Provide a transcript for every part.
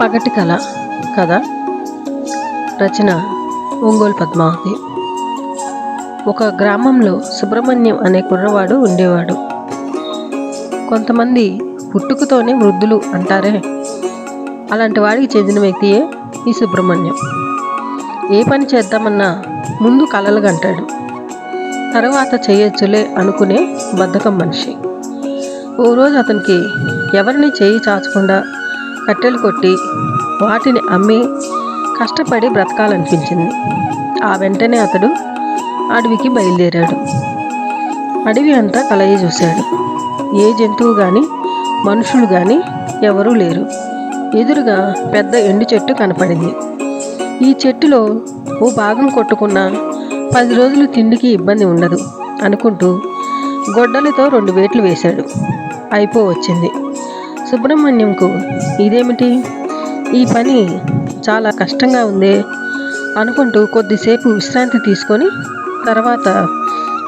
పగటి కళ కథ రచన ఒంగోలు పద్మావతి. ఒక గ్రామంలో సుబ్రహ్మణ్యం అనే కుర్రవాడు ఉండేవాడు. కొంతమంది పుట్టుకతోనే వృద్ధులు అంటారే? అలాంటి వాడికి చెందిన వ్యక్తియే ఈ సుబ్రహ్మణ్యం. ఏ పని చేద్దామన్నా ముందు కలలు కంటాడు. తర్వాత చేయొచ్చులే అనుకునే బద్ధకం మనిషి. ఓ రోజు అతనికి ఎవరిని చేయి చాచకుండా కట్టెలు కొట్టి వాటిని అమ్మి కష్టపడి బ్రతకాలనిపించింది. ఆ వెంటనే అతడు అడవికి బయలుదేరాడు. అడవి అంతా కలయి చూశాడు. ఏ జంతువు కానీ మనుషులు కానీ ఎవరూ లేరు. ఎదురుగా పెద్ద ఎండు చెట్టు కనపడింది. ఈ చెట్టులో ఓ భాగం కొట్టుకున్న పది రోజులు తిండికి ఇబ్బంది ఉండదు అనుకుంటూ గొడ్డలితో రెండు వేట్లు వేశాడు. అయిపో వచ్చింది. సుబ్రహ్మణ్యంకు ఇదేమిటి? ఈ పని చాలా కష్టంగా ఉందే అనుకుంటూ కొద్దిసేపు విశ్రాంతి తీసుకొని తర్వాత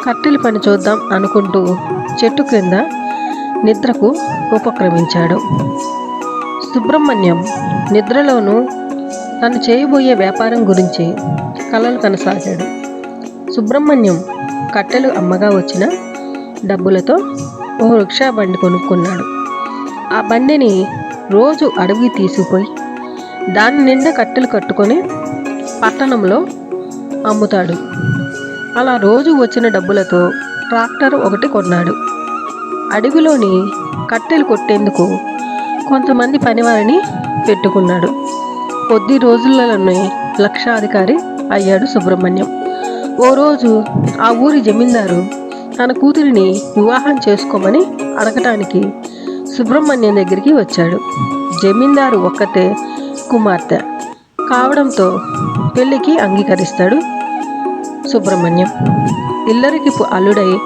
కట్టెల పని చూద్దాం అనుకుంటూ చెట్టు క్రింద నిద్రకు ఉపక్రమించాడు. సుబ్రహ్మణ్యం నిద్రలోనూ తను చేయబోయే వ్యాపారం గురించి కలలు కనసాగాడు. సుబ్రహ్మణ్యం కట్టెలు అమ్మగా వచ్చిన డబ్బులతో ఓ రిక్షా బండి కొనుక్కున్నాడు. ఆ బండిని రోజు అడవి తీసుకుపోయి దాని నిండా కట్టెలు కట్టుకొని పట్టణంలో అమ్ముతాడు. అలా రోజు వచ్చిన డబ్బులతో ట్రాక్టర్ ఒకటి కొన్నాడు. అడవిలోని కట్టెలు కొట్టేందుకు కొంతమంది పనివారిని పెట్టుకున్నాడు. కొద్ది రోజులలోనే లక్షాధికారి అయ్యాడు సుబ్రహ్మణ్యం. ఓ రోజు ఆ ఊరి జమీందారు తన కూతురిని వివాహం చేసుకోమని అడగటానికి సుబ్రహ్మణ్యం దగ్గరికి వచ్చాడు. జమీందారు ఒక్కతే కుమార్తె. కావడంతో పెళ్ళికి అంగీకరిస్తాడు సుబ్రహ్మణ్యం. ఇల్లరికి అల్లుడై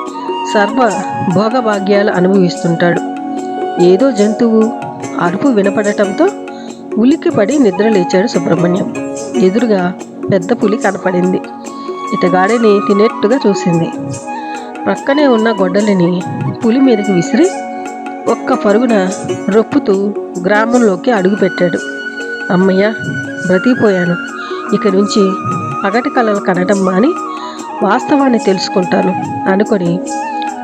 సర్వ భోగభాగ్యాలు అనుభవిస్తుంటాడు. ఏదో జంతువు అరుపు వినపడటంతో ఉలిక్కిపడి నిద్రలేచాడు సుబ్రహ్మణ్యం. ఎదురుగా పెద్ద పులి కనపడింది. ఇతగాడిని తినేట్టుగా చూసింది. ప్రక్కనే ఉన్న గొడ్డలిని పులి మీదకి విసిరి ఒక్క పరుగున రొప్పుతూ గ్రామంలోకి అడుగుపెట్టాడు. అమ్మయ్య బ్రతికిపోయాను. ఇక నుంచి పగటి కళలు కనటం మాని వాస్తవాన్ని తెలుసుకుంటాను అనుకొని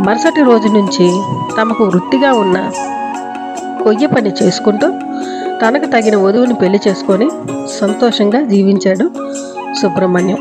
మరుసటి రోజు నుంచి తమకు వృత్తిగా ఉన్న కొయ్య పని చేసుకుంటూ తనకు తగిన వధువుని పెళ్ళి చేసుకొని సంతోషంగా జీవించాడు సుబ్రహ్మణ్యం.